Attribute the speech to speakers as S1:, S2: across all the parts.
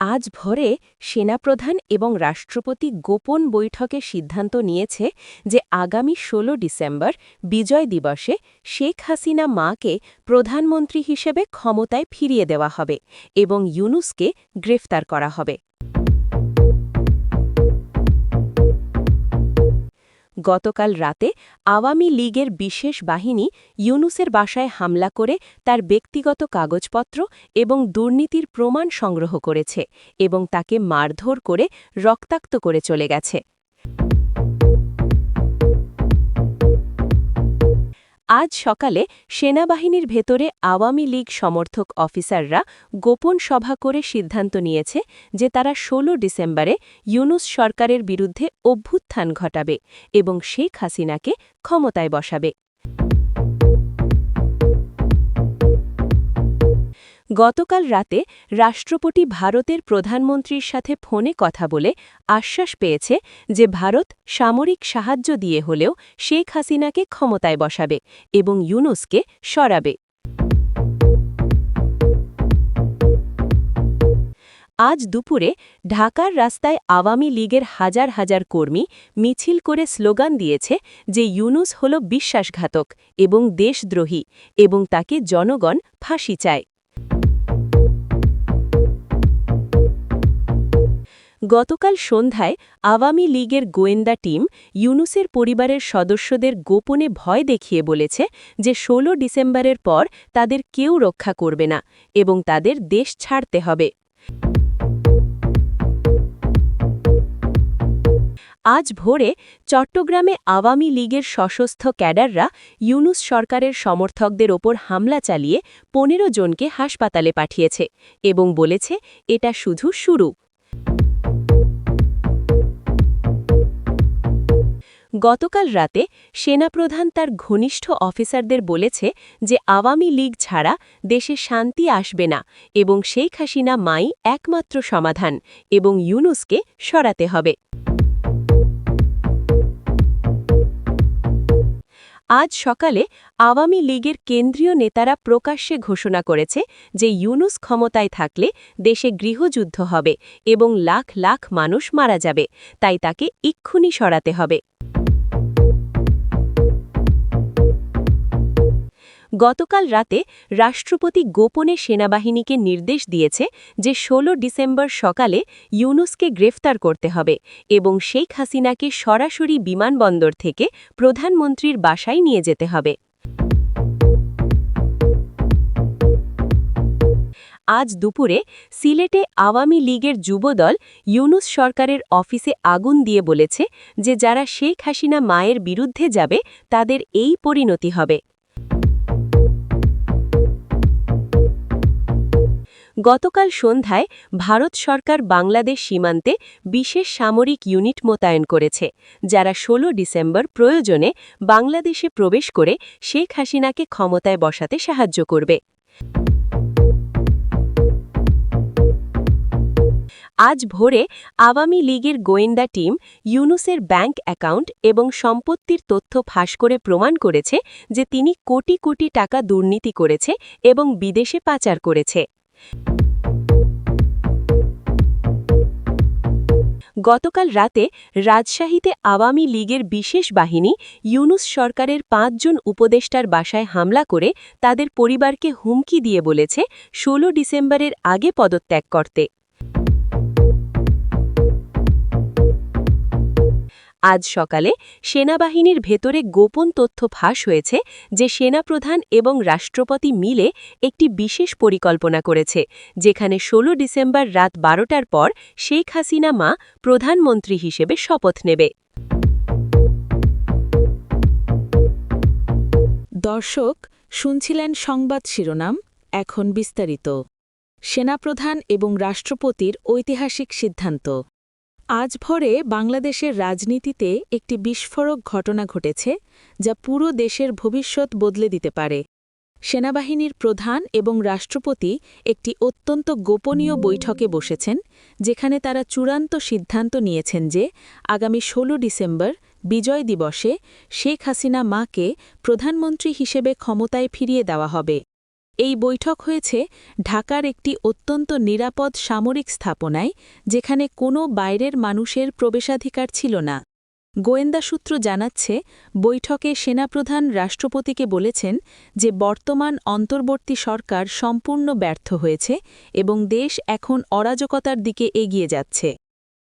S1: আজ ভোরে সেনাপ্রধান এবং রাষ্ট্রপতি গোপন বৈঠকে সিদ্ধান্ত নিয়েছে যে আগামী ১৬ ডিসেম্বর বিজয় দিবসে শেখ হাসিনা মাকে প্রধানমন্ত্রী হিসেবে ক্ষমতায় ফিরিয়ে দেওয়া হবে এবং ইউনুসকে গ্রেফতার করা হবে। গতকাল রাতে আওয়ামী লীগের বিশেষ বাহিনী ইউনুসের বাসায় হামলা করে তার ব্যক্তিগত কাগজপত্র এবং দুর্নীতির প্রমাণ সংগ্রহ করেছে এবং তাকে মারধর করে রক্তাক্ত করে চলে গেছে। আজ সকালে সেনাবাহিনীর ভেতরে আওয়ামী লীগ সমর্থক অফিসাররা গোপন সভা করে সিদ্ধান্ত নিয়েছে যে তারা ১৬ ডিসেম্বরে ইউনুস সরকারের বিরুদ্ধে অভ্যুত্থান ঘটাবে এবং শেখ হাসিনাকে ক্ষমতায় বসাবে। গতকাল রাতে রাষ্ট্রপতি ভারতের প্রধানমন্ত্রীর সাথে ফোনে কথা বলে আশ্বাস পেয়েছে যে ভারত সামরিক সাহায্য দিয়ে হলেও শেখ হাসিনাকে ক্ষমতায় বসাবে এবং ইউনুসকে সরাবে। আজ দুপুরে ঢাকার রাস্তায় আওয়ামী লীগের হাজার হাজার কর্মী মিছিল করে স্লোগান দিয়েছে যে ইউনুস হল বিশ্বাসঘাতক এবং দেশদ্রোহী এবং তাকে জনগণ ফাঁসি চায়। গতকাল সন্ধ্যায় আওয়ামী লীগের গোয়েন্দা টিম ইউনুসের পরিবারের সদস্যদের গোপনে ভয় দেখিয়ে বলেছে যে ১৬ ডিসেম্বরের পর তাদের কেউ রক্ষা করবে না এবং তাদের দেশ ছাড়তে হবে। আজ ভোরে চট্টগ্রামে আওয়ামী লীগের সশস্ত্র ক্যাডাররা ইউনুস সরকারের সমর্থকদের ওপর হামলা চালিয়ে পনেরো জনকে হাসপাতালে পাঠিয়েছে এবং বলেছে এটা শুধু শুরু। গতকাল রাতে সেনাপ্রধান তার ঘনিষ্ঠ অফিসারদের বলেছে যে আওয়ামী লীগ ছাড়া দেশে শান্তি আসবে না এবং শেখ হাসিনা মাই একমাত্র সমাধান এবং ইউনুসকে সরাতে হবে। আজ সকালে আওয়ামী লীগের কেন্দ্রীয় নেতারা প্রকাশ্যে ঘোষণা করেছে যে ইউনুস ক্ষমতায় থাকলে দেশে গৃহযুদ্ধ হবে এবং লাখ লাখ মানুষ মারা যাবে, তাই তাকে ইক্ষুনি সরাতে হবে। গতকাল রাতে রাষ্ট্রপতি গোপনে সেনাবাহিনীকে নির্দেশ দিয়েছে যে ১৬ ডিসেম্বর সকালে ইউনুসকে গ্রেফতার করতে হবে এবং শেখ হাসিনাকে সরাসরি বিমানবন্দর থেকে প্রধানমন্ত্রীর বাসায় নিয়ে যেতে হবে। আজ দুপুরে সিলেটে আওয়ামী লীগের যুবদল ইউনুস সরকারের অফিসে আগুন দিয়ে বলেছে যে যারা শেখ হাসিনা মায়ের বিরুদ্ধে যাবে তাদের এই পরিণতি হবে। গতকাল সন্ধ্যায় ভারত সরকার বাংলাদেশ সীমান্তে বিশেষ সামরিক ইউনিট মোতায়েন করেছে, যারা ১৬ ডিসেম্বর প্রয়োজনে বাংলাদেশে প্রবেশ করে শেখ হাসিনাকে ক্ষমতায় বসাতে সাহায্য করবে। আজ ভোরে আওয়ামী লীগের গোয়েন্দা টিম ইউনুসের ব্যাংক অ্যাকাউন্ট এবং সম্পত্তির তথ্য ফাঁস করে প্রমাণ করেছে যে তিনি কোটি কোটি টাকা দুর্নীতি করেছে এবং বিদেশে পাচার করেছে। গতকাল রাতে রাজশাহীতে আওয়ামী লীগের বিশেষ বাহিনী ইউনুস সরকারের পাঁচজন উপদেষ্টার বাসায় হামলা করে তাদের পরিবারকে হুমকি দিয়ে বলেছে ১৬ ডিসেম্বরের আগে পদত্যাগ করতে। আজ সকালে সেনাবাহিনীর ভেতরে গোপন তথ্য ফাঁস হয়েছে যে সেনাপ্রধান এবং রাষ্ট্রপতি মিলে একটি বিশেষ পরিকল্পনা করেছে, যেখানে ১৬ ডিসেম্বর রাত বারোটার পর শেখ হাসিনা মা প্রধানমন্ত্রী হিসেবে শপথ নেবে।
S2: দর্শক, শুনছিলেন সংবাদ শিরোনাম, এখন বিস্তারিত। সেনাপ্রধান এবং রাষ্ট্রপতির ঐতিহাসিক সিদ্ধান্ত। আজ ভরে বাংলাদেশের রাজনীতিতে একটি বিস্ফোরক ঘটনা ঘটেছে, যা পুরো দেশের ভবিষ্যৎ বদলে দিতে পারে। সেনাবাহিনীর প্রধান এবং রাষ্ট্রপতি একটি অত্যন্ত গোপনীয় বৈঠকে বসেছেন, যেখানে তারা চূড়ান্ত সিদ্ধান্ত নিয়েছেন যে আগামী ১৬ ডিসেম্বর বিজয় দিবসে শেখ হাসিনা মাকে প্রধানমন্ত্রী হিসেবে ক্ষমতায় ফিরিয়ে দেওয়া হবে। এই বৈঠক হয়েছে ঢাকার একটি অত্যন্ত নিরাপদ সামরিক স্থাপনায়, যেখানে কোনো বাইরের মানুষের প্রবেশাধিকার ছিল না। গোয়েন্দা সূত্র জানাচ্ছে, বৈঠকে সেনাপ্রধান রাষ্ট্রপতিকে বলেছেন যে বর্তমান অন্তর্বর্তী সরকার সম্পূর্ণ ব্যর্থ হয়েছে এবং দেশ এখন অরাজকতার দিকে এগিয়ে যাচ্ছে।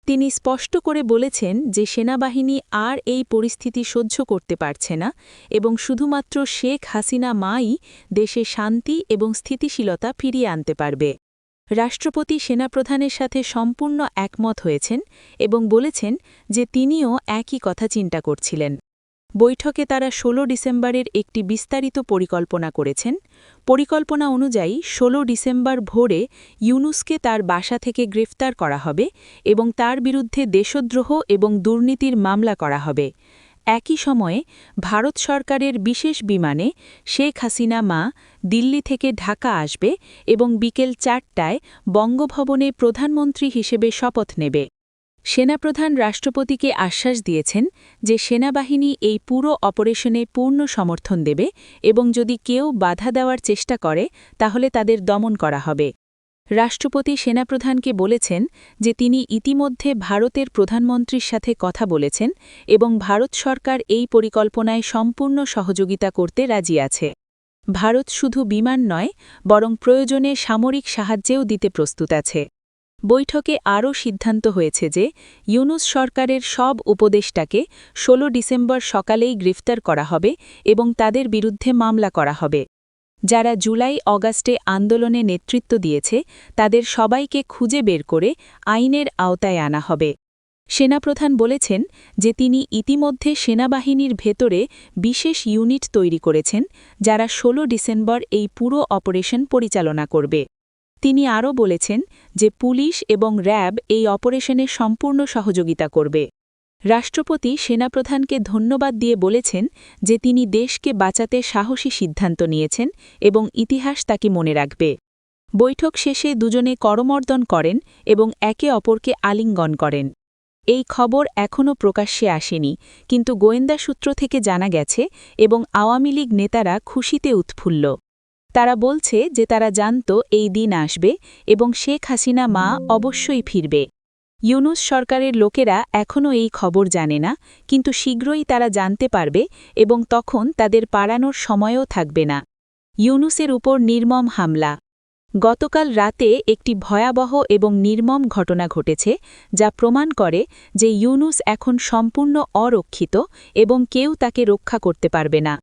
S2: তিনি স্পষ্ট করে বলেছেন যে সেনাবাহিনী আর এই পরিস্থিতি সহ্য করতে পারছে না এবং শুধুমাত্র শেখ হাসিনা মাই দেশে শান্তি এবং স্থিতিশীলতা ফিরিয়ে আনতে পারবে। রাষ্ট্রপতি সেনাপ্রধানের সাথে সম্পূর্ণ একমত হয়েছেন এবং বলেছেন যে তিনিও একই কথা চিন্তা করছিলেন। বৈঠকে তারা ১৬ ডিসেম্বরের একটি বিস্তারিত পরিকল্পনা করেছেন। পরিকল্পনা অনুযায়ী ১৬ ডিসেম্বর ভোরে ইউনুসকে তার বাসা থেকে গ্রেফতার করা হবে এবং তার বিরুদ্ধে দেশদ্রোহ এবং দুর্নীতির মামলা করা হবে। একই সময়ে ভারত সরকারের বিশেষ বিমানে শেখ হাসিনা মা দিল্লি থেকে ঢাকা আসবে এবং বিকেল চারটায় বঙ্গভবনে প্রধানমন্ত্রী হিসেবে শপথ নেবে। সেনাপ্রধান রাষ্ট্রপতিকে আশ্বাস দিয়েছেন যে সেনাবাহিনী এই পুরো অপারেশনে পূর্ণ সমর্থন দেবে এবং যদি কেউ বাধা দেওয়ার চেষ্টা করে, তাহলে তাদের দমন করা হবে। রাষ্ট্রপতি সেনাপ্রধানকে বলেছেন যে তিনি ইতিমধ্যে ভারতের প্রধানমন্ত্রীর সাথে কথা বলেছেন এবং ভারত সরকার এই পরিকল্পনায় সম্পূর্ণ সহযোগিতা করতে রাজি আছে। ভারত শুধু বিমান নয়, বরং প্রয়োজনে সামরিক সাহায্যেও দিতে প্রস্তুত আছে। বৈঠকে আরও সিদ্ধান্ত হয়েছে যে ইউনুস সরকারের সব উপদেষ্টাকে ১৬ ডিসেম্বর সকালেই গ্রেফতার করা হবে এবং তাদের বিরুদ্ধে মামলা করা হবে। যারা জুলাই অগাস্টে আন্দোলনে নেতৃত্ব দিয়েছে, তাদের সবাইকে খুঁজে বের করে আইনের আওতায় আনা হবে। সেনাপ্রধান বলেছেন যে তিনি ইতিমধ্যে সেনাবাহিনীর ভেতরে বিশেষ ইউনিট তৈরি করেছেন, যারা ১৬ ডিসেম্বর এই পুরো অপারেশন পরিচালনা করবে। তিনি আরও বলেছেন যে পুলিশ এবং র্যাব এই অপারেশনে সম্পূর্ণ সহযোগিতা করবে। রাষ্ট্রপতি সেনাপ্রধানকে ধন্যবাদ দিয়ে বলেছেন যে তিনি দেশকে বাঁচাতে সাহসী সিদ্ধান্ত নিয়েছেন এবং ইতিহাস তাকে মনে রাখবে। বৈঠক শেষে দুজনে করমর্দন করেন এবং একে অপরকে আলিঙ্গন করেন। এই খবর এখনও প্রকাশ্যে আসেনি, কিন্তু গোয়েন্দা সূত্র থেকে জানা গেছে এবং আওয়ামী লীগ নেতারা খুশিতে উৎফুল্ল। তারা বলছে যে তারা জানত এই দিন আসবে এবং শেখ হাসিনা মা অবশ্যই ফিরবে। ইউনুস সরকারের লোকেরা এখনও এই খবর জানে না, কিন্তু শীঘ্রই তারা জানতে পারবে এবং তখন তাদের পাড়ানোর সময়ও থাকবে না। ইউনুসের উপর নির্মম হামলা। গতকাল রাতে একটি ভয়াবহ এবং নির্মম ঘটনা ঘটেছে, যা প্রমাণ করে যে ইউনুস এখন সম্পূর্ণ অরক্ষিত এবং কেউ তাকে রক্ষা করতে পারবে না।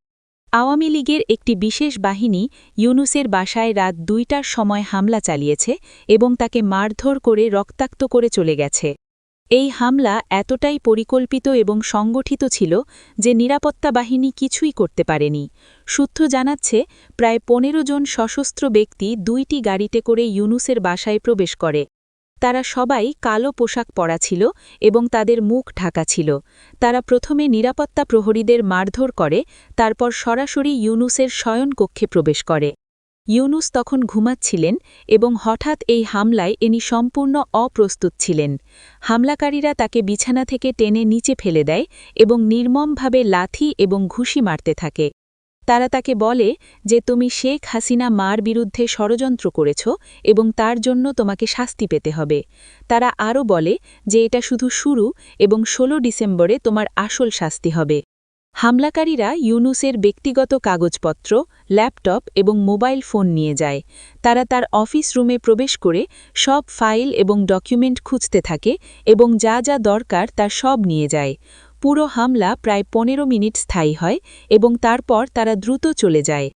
S2: আওয়ামী লীগের একটি বিশেষ বাহিনী ইউনুসের বাসায় রাত দুইটার সময় হামলা চালিয়েছে এবং তাকে মারধর করে রক্তাক্ত করে চলে গেছে। এই হামলা এতটাই পরিকল্পিত এবং সংগঠিত ছিল যে নিরাপত্তা বাহিনী কিছুই করতে পারেনি। সূত্র জানাচ্ছে, প্রায় পনেরো জন সশস্ত্র ব্যক্তি দুইটি গাড়িতে করে ইউনুসের বাসায় প্রবেশ করে। তারা সবাই কালো পোশাক পরা ছিল এবং তাদের মুখ ঢাকা ছিল। তারা প্রথমে নিরাপত্তা প্রহরীদের মারধর করে, তারপর সরাসরি ইউনুসের শয়নকক্ষে প্রবেশ করে। ইউনুস তখন ঘুমাচ্ছিলেন এবং হঠাৎ এই হামলায় এনি সম্পূর্ণ অপ্রস্তুত ছিলেন। হামলাকারীরা তাকে বিছানা থেকে টেনে নিচে ফেলে দেয় এবং নির্মমভাবে লাথি এবং ঘুষি মারতে থাকে। তারা তাকে বলে যে, তুমি শেখ হাসিনা মার বিরুদ্ধে ষড়যন্ত্র করেছ এবং তার জন্য তোমাকে শাস্তি পেতে হবে। তারা আরও বলে যে, এটা শুধু শুরু এবং ১৬ ডিসেম্বরে তোমার আসল শাস্তি হবে। হামলাকারীরা ইউনুসের ব্যক্তিগত কাগজপত্র, ল্যাপটপ এবং মোবাইল ফোন নিয়ে যায়। তারা তার অফিস রুমে প্রবেশ করে সব ফাইল এবং ডকুমেন্ট খুঁজতে থাকে এবং যা যা দরকার তার সব নিয়ে যায়। পুরো হামলা প্রায় পনেরো মিনিট স্থায়ী হয় এবং তারপর তারা দ্রুত চলে যায়।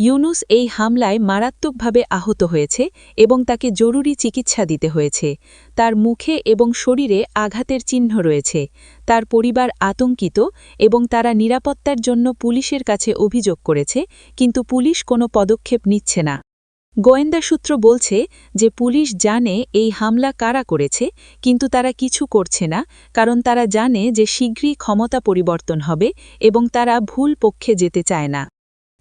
S2: ইউনুস এই হামলায় মারাত্মকভাবে আহত হয়েছে এবং তাকে জরুরি চিকিৎসা দিতে হয়েছে। তার মুখে এবং শরীরে আঘাতের চিহ্ন রয়েছে। তার পরিবার আতঙ্কিত এবং তারা নিরাপত্তার জন্য পুলিশের কাছে অভিযোগ করেছে, কিন্তু পুলিশ কোনো পদক্ষেপ নিচ্ছে না। গোয়েন্দা সূত্র বলছে যে পুলিশ জানে এই হামলা কারা করেছে, কিন্তু তারা কিছু করছে না, কারণ তারা জানে যে শীঘ্রই ক্ষমতা পরিবর্তন হবে এবং তারা ভুল পক্ষে যেতে চায় না।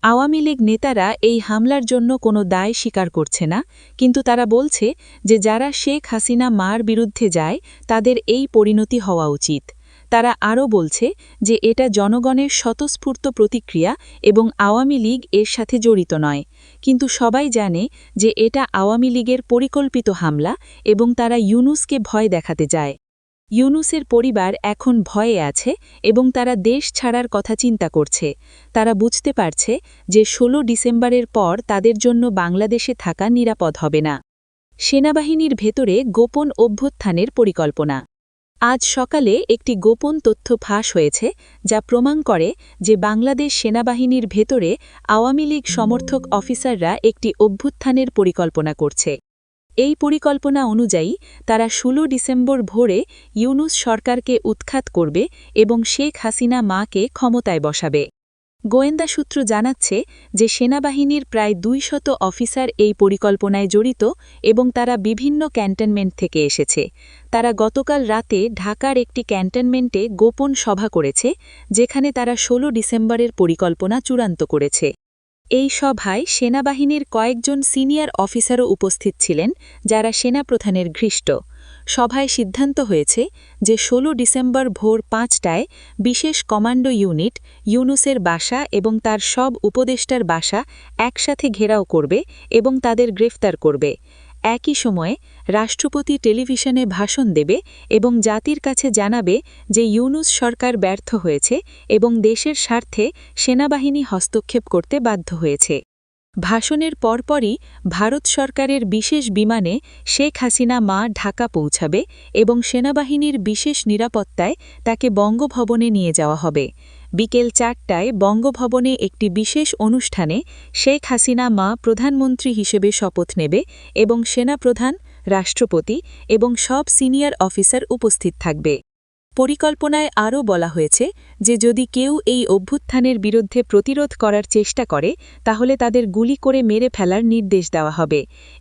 S2: আওয়ামী লীগ নেতারা এই হামলার জন্য কোনো দায় স্বীকার করছে না, কিন্তু তারা বলছে যে যারা শেখ হাসিনা মার বিরুদ্ধে যায়, তাদের এই পরিণতি হওয়া উচিত। তারা আরও বলছে যে এটা জনগণের স্বতঃস্ফূর্ত প্রতিক্রিয়া এবং আওয়ামী লীগ এর সাথে জড়িত নয়। কিন্তু সবাই জানে যে এটা আওয়ামী লীগের পরিকল্পিত হামলা এবং তারা ইউনুসকে ভয় দেখাতে যায় ইউনুসের পরিবার এখন ভয়ে আছে এবং তারা দেশ ছাড়ার কথা চিন্তা করছে। তারা বুঝতে পারছে যে ১৬ ডিসেম্বরের পর তাদের জন্য বাংলাদেশে থাকা নিরাপদ হবে না। সেনাবাহিনীর ভেতরে গোপন অভ্যুত্থানের পরিকল্পনা। আজ সকালে একটি গোপন তথ্য ফাঁস হয়েছে, যা প্রমাণ করে যে বাংলাদেশ সেনাবাহিনীর ভেতরে আওয়ামী লীগ সমর্থক অফিসাররা একটি অভ্যুত্থানের পরিকল্পনা করছে। এই পরিকল্পনা অনুযায়ী, তারা ১৬ ডিসেম্বর ভোরে ইউনুস সরকারকে উৎখাত করবে এবং শেখ হাসিনা মাকে ক্ষমতায় বসাবে। গোয়েন্দা সূত্র জানাচ্ছে যে সেনাবাহিনীর প্রায় দুইশত অফিসার এই পরিকল্পনায় জড়িত এবং তারা বিভিন্ন ক্যান্টনমেন্ট থেকে এসেছে। তারা গতকাল রাতে ঢাকার একটি ক্যান্টনমেন্টে গোপন সভা করেছে, যেখানে তারা ১৬ ডিসেম্বরের পরিকল্পনা চূড়ান্ত করেছে। এই সভায় সেনাবাহিনীর কয়েকজন সিনিয়র অফিসারও উপস্থিত ছিলেন, যারা সেনাপ্রধানের ঘৃষ্ট। সভায় সিদ্ধান্ত হয়েছে যে ১৬ ডিসেম্বর ভোর পাঁচটায় বিশেষ কমান্ডো ইউনিট, ইউনুসের বাসা এবং তার সব উপদেষ্টার বাসা একসাথে ঘেরাও করবে এবং তাদের গ্রেফতার করবে। একই সময়ে রাষ্ট্রপতি টেলিভিশনে ভাষণ দেবে এবং জাতির কাছে জানাবে যে ইউনুস সরকার ব্যর্থ হয়েছে এবং দেশের স্বার্থে সেনাবাহিনী হস্তক্ষেপ করতে বাধ্য হয়েছে। ভাষণের পরপরই ভারত সরকারের বিশেষ বিমানে শেখ হাসিনা মা ঢাকা পৌঁছাবে এবং সেনাবাহিনীর বিশেষ নিরাপত্তায় তাকে বঙ্গভবনে নিয়ে যাওয়া হবে। বিকেল চারটায় বঙ্গভবনে একটি বিশেষ অনুষ্ঠানে শেখ হাসিনা মা প্রধানমন্ত্রী হিসেবে শপথ নেবে এবং সেনাপ্রধান, রাষ্ট্রপতি এবং সব সিনিয়র অফিসার উপস্থিত থাকবে। পরিকল্পনায় আরও বলা হয়েছে যে যদি কেউ এই অভ্যুত্থানের বিরুদ্ধে প্রতিরোধ করার চেষ্টা করে, তাহলে তাদের গুলি করে মেরে ফেলার নির্দেশ দেওয়া হবে।